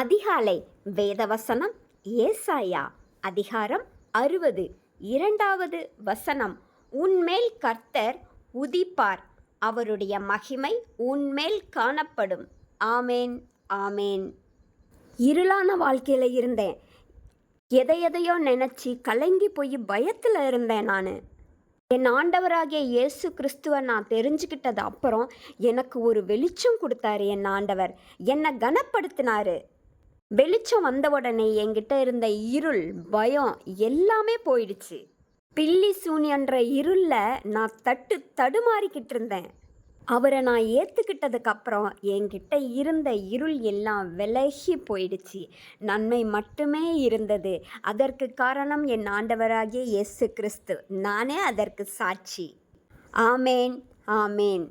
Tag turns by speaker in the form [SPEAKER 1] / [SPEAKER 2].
[SPEAKER 1] அதிகாலை வேதவசனம் ஏசாயா அதிகாரம் அறுபது. இரண்டாவது வசனம் உன்மேல் கர்த்தர் உதிப்பார் அவருடைய மகிமை உன்மேல் காணப்படும். ஆமேன் ஆமேன். இருளான வாழ்க்கையில் இருந்தேன். எதை எதையோ நினச்சி கலங்கி போய் பயத்தில் இருந்தேன் நான். என் ஆண்டவராகிய இயேசு கிறிஸ்துவை நான் தெரிஞ்சுக்கிட்டது அப்புறம் எனக்கு ஒரு வெளிச்சம் கொடுத்தாரு என் ஆண்டவர். என்னை கனப்படுத்தினாரு. வெளிச்சம் வந்த உடனே என்கிட்ட இருந்த இருள் பயம் எல்லாமே போயிடுச்சு. பில்லி சூனியன்ற இருளில் நான் தட்டு தடுமாறிக்கிட்டு இருந்தேன். அவரை நான் ஏற்றுக்கிட்டதுக்கப்புறம் என்கிட்ட இருந்த இருள் எல்லாம் விலகி போயிடுச்சு. நன்மை மட்டுமே இருந்தது. அதற்கு காரணம் என் ஆண்டவராகிய இயேசு கிறிஸ்து. நானே அதற்கு சாட்சி. ஆமேன் ஆமேன்.